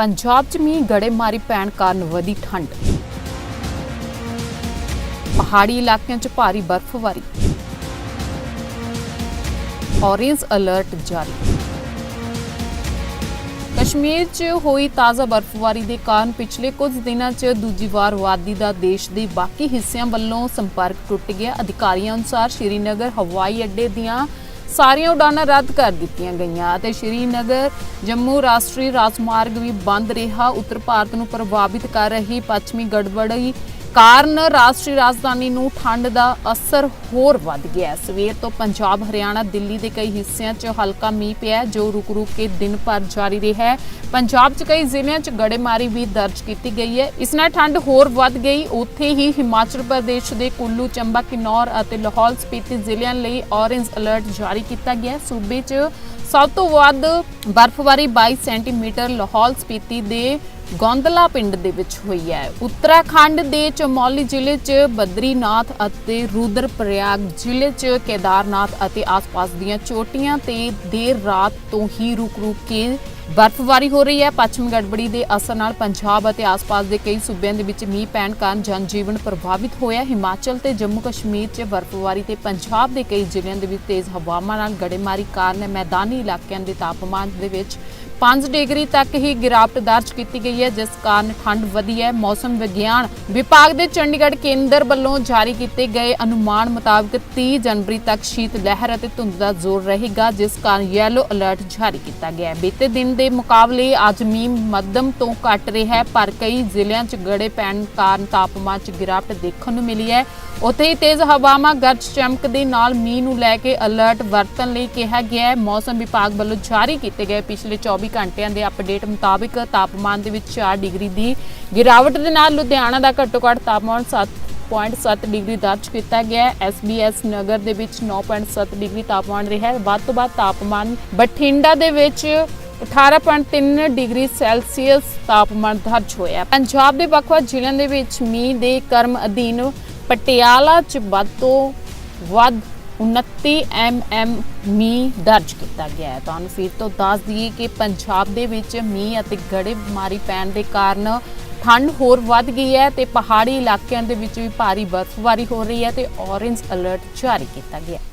ਪੰਜਾਬ 'ਚ ਮੀਂਹ, ਗੜੇਮਾਰੀ ਪੈਣ ਕਾਰਨ ਵਧੀ ਠੰਡ। ਪਹਾੜੀ ਇਲਾਕਿਆਂ 'ਚ ਭਾਰੀ ਬਰਫ਼ਬਾਰੀ। ਔਰੇਂਜ ਅਲਰਟ ਜਾਰੀ। ਕਸ਼ਮੀਰ 'ਚ ਹੋਈ ਤਾਜ਼ਾ ਬਰਫ਼ਬਾਰੀ ਦੇ ਕਾਰਨ ਪਿਛਲੇ ਕੁਝ ਦਿਨਾਂ 'ਚ ਦੂਜੀ ਵਾਰ ਵਾਦੀ ਦਾ ਦੇਸ਼ ਦੇ ਬਾਕੀ ਹਿੱਸਿਆਂ ਵੱਲੋਂ ਸੰਪਰਕ ਟੁੱਟ ਗਿਆ। ਅਧਿਕਾਰੀਆਂ ਅਨੁਸਾਰ ਸ਼੍ਰੀਨਗਰ ਹਵਾਈ ਅੱਡੇ ਦੀਆਂ ਸਾਰੀਆਂ ਉਡਾਨਾਂ ਰੱਦ ਕਰ ਦਿੱਤੀਆਂ ਗਈਆਂ ਅਤੇ ਸ਼੍ਰੀਨਗਰ, ਜੰਮੂ ਰਾਸ਼ਟਰੀ ਰਾਜਮਾਰਗ ਵੀ ਬੰਦ ਰਿਹਾ। ਉੱਤਰ ਭਾਰਤ ਨੂੰ ਪ੍ਰਭਾਵਿਤ ਕਰ ਰਹੀ ਪੱਛਮੀ ਗੜਬੜੀ ਕਾਰਨ ਰਾਸ਼ਟਰੀ ਰਾਜਧਾਨੀ ਨੂੰ ਠੰਡ ਦਾ ਅਸਰ ਹੋਰ ਵੱਧ ਗਿਆ ਸਵੇਰ ਤੋਂ ਪੰਜਾਬ, ਹਰਿਆਣਾ, ਦਿੱਲੀ ਦੇ ਕਈ ਹਿੱਸਿਆਂ 'ਚ ਹਲਕਾ ਮੀਂਹ ਪਿਆ ਜੋ ਰੁਕ-ਰੁਕ ਕੇ ਦਿਨ ਭਰ ਜਾਰੀ ਰਿਹਾ ਪੰਜਾਬ 'ਚ ਕਈ ਜ਼ਿਲ੍ਹਿਆਂ 'ਚ ਗੜੇਮਾਰੀ ਵੀ ਦਰਜ ਕੀਤੀ ਗਈ ਹੈ। ਇਸ ਨਾਲ ਠੰਡ ਹੋਰ ਵੱਧ ਗਈ। ਉੱਥੇ ਹੀ ਹਿਮਾਚਲ ਪ੍ਰਦੇਸ਼ ਦੇ ਕੁੱਲੂ, ਚੰਬਾ, ਕਿਨੌਰ ਅਤੇ ਲਾਹੌਲ ਸਪੀਤੀ ਜ਼ਿਲ੍ਹਿਆਂ ਲਈ ਔਰੇਂਜ ਅਲਰਟ ਜਾਰੀ ਕੀਤਾ ਗਿਆ ਸੂਬੇ 'ਚ ਸਭ ਤੋਂ ਵੱਧ ਬਰਫ਼ਬਾਰੀ 22 ਸੈਂਟੀਮੀਟਰ ਲਾਹੌਲ ਸਪੀਤੀ ਦੇ ਗੋਂਦਲਾ ਪਿੰਡ ਦੇ ਵਿੱਚ ਹੋਈ ਹੈ। ਉੱਤਰਾਖੰਡ ਦੇ ਚਮੌਲੀ ਜ਼ਿਲ੍ਹੇ 'ਚ ਬਦਰੀਨਾਥ ਅਤੇ ਰੁਦਰਪ੍ਰਯਾਗ ਜ਼ਿਲ੍ਹੇ 'ਚ ਕੇਦਾਰਨਾਥ ਅਤੇ ਆਸ-ਪਾਸ ਦੀਆਂ ਚੋਟੀਆਂ ਤੇ ਦੇਰ ਰਾਤ ਤੋਂ ਹੀ ਰੁਕ-ਰੁਕ ਕੇ ਬਰਫ਼ਬਾਰੀ ਹੋ ਰਹੀ ਹੈ। ਪੱਛਮੀ ਗੜਬੜੀ ਦੇ ਅਸਰ ਨਾਲ ਪੰਜਾਬ ਅਤੇ ਆਸ-ਪਾਸ ਦੇ ਕਈ ਸੂਬਿਆਂ ਦੇ ਵਿੱਚ ਮੀਂਹ ਪੈਣ ਕਾਰਨ ਜਨਜੀਵਨ ਪ੍ਰਭਾਵਿਤ ਹੋਇਆ। ਹਿਮਾਚਲ ਤੇ ਜੰਮੂ ਕਸ਼ਮੀਰ 'ਚ ਬਰਫ਼ਬਾਰੀ ਤੇ ਪੰਜਾਬ ਦੇ ਕਈ ਜ਼ਿਲ੍ਹਿਆਂ ਦੇ ਵਿੱਚ ਤੇਜ਼ ਹਵਾਵਾਂ ਨਾਲ ਗੜੇਮਾਰੀ ਕਾਰਨ ਮੈਦਾਨੀ ਇਲਾਕਿਆਂ ਦੇ ਤਾਪਮਾਨ ਦੇ ਵਿੱਚ 5 ਡਿਗਰੀ ਤੱਕ ਹੀ ਗਿਰਾਵਟ ਦਰਜ ਕੀਤੀ ਗਈ ਹੈ, ਜਿਸ ਕਾਰਨ ਠੰਡ ਵਧੀ ਹੈ। ਮੌਸਮ ਵਿਗਿਆਨ ਵਿਭਾਗ ਦੇ ਚੰਡੀਗੜ੍ਹ ਕੇਂਦਰ ਵੱਲੋਂ ਜਾਰੀ ਕੀਤੇ ਗਏ ਅਨੁਮਾਨ ਮੁਤਾਬਕ 30 ਜਨਵਰੀ ਤੱਕ ਸ਼ੀਤ ਲਹਿਰ ਅਤੇ ਧੁੰਦ ਦਾ ਜ਼ੋਰ ਰਹੇਗਾ, ਜਿਸ ਕਾਰਨ ਯੈਲੋ ਅਲਰਟ ਜਾਰੀ ਕੀਤਾ ਗਿਆ ਹੈ। ਬੀਤੇ ਦਿਨ ਦੇ ਮੁਕਾਬਲੇ ਅੱਜ ਮੀਂਹ ਮੱਧਮ ਤੋਂ ਘੱਟ ਰਿਹਾ ਹੈ, ਪਰ ਕਈ ਜ਼ਿਲ੍ਹਿਆਂ 'ਚ ਗੜੇ ਪੈਣ ਕਾਰਨ ਤਾਪਮਾਨ 'ਚ ਗਿਰਾਵਟ ਦੇਖਣ ਨੂੰ ਮਿਲੀ ਹੈ। ਉੱਥੇ ਹੀ ਤੇਜ਼ ਹਵਾਵਾਂ ਗਰਜ ਚਮਕ ਦੇ ਨਾਲ ਮੀਂਹ ਨੂੰ ਲੈ ਕੇ ਅਲਰਟ ਵਰਤਣ ਲਈ ਕਿਹਾ ਗਿਆ ਹੈ। ਮੌਸਮ ਵਿਭਾਗ ਵੱਲੋਂ ਜਾਰੀ ਕੀਤੇ ਗਏ ਪਿਛਲੇ 24 ਘੰਟਿਆਂ ਦੇ ਅਪਡੇਟ ਮੁਤਾਬਕ ਤਾਪਮਾਨ ਦੇ ਵਿੱਚ 4 ਡਿਗਰੀ ਦੀ ਗਿਰਾਵਟ ਦੇ ਨਾਲ ਲੁਧਿਆਣਾ ਦਾ ਘੱਟੋ ਘੱਟ ਤਾਪਮਾਨ 7.7 ਡਿਗਰੀ ਦਰਜ ਕੀਤਾ ਗਿਆ ਹੈ। ਐਸਬੀਐਸ ਨਗਰ ਦੇ ਵਿੱਚ 9.7 ਡਿਗਰੀ ਤਾਪਮਾਨ ਰਿਹਾ ਹੈ। ਵੱਧ ਤੋਂ ਵੱਧ ਤਾਪਮਾਨ ਬਠਿੰਡਾ ਦੇ ਵਿੱਚ 18.3 ਡਿਗਰੀ ਸੈਲਸੀਅਸ ਤਾਪਮਾਨ ਦਰਜ ਹੋਇਆ ਪੰਜਾਬ ਦੇ ਵੱਖ-ਵੱਖ ਜ਼ਿਲ੍ਹਿਆਂ ਦੇ ਵਿੱਚ ਮੀਂਹ ਦੇ ਕਰਮ ਅਧੀਨ ਪਟਿਆਲਾ 'ਚ ਵੱਧ ਤੋਂ ਵੱਧ 29 ਐਮਐਮ ਮੀਂਹ ਦਰਜ ਕੀਤਾ ਗਿਆ ਹੈ। ਤੁਹਾਨੂੰ ਫਿਰ ਤੋਂ ਦੱਸ ਦਈਏ ਕਿ ਪੰਜਾਬ ਦੇ ਵਿੱਚ ਮੀਂਹ ਅਤੇ ਗੜੇ ਬਿਮਾਰੀ ਪੈਣ ਦੇ ਕਾਰਨ ਠੰਡ ਹੋਰ ਵੱਧ ਗਈ ਹੈ ਤੇ ਪਹਾੜੀ ਇਲਾਕਿਆਂ ਦੇ ਵਿੱਚ ਵੀ ਭਾਰੀ ਬਰਫ਼ਬਾਰੀ ਹੋ ਰਹੀ ਹੈ ਤੇ ਔਰੇਂਜ ਅਲਰਟ ਜਾਰੀ ਕੀਤਾ ਗਿਆ ਹੈ।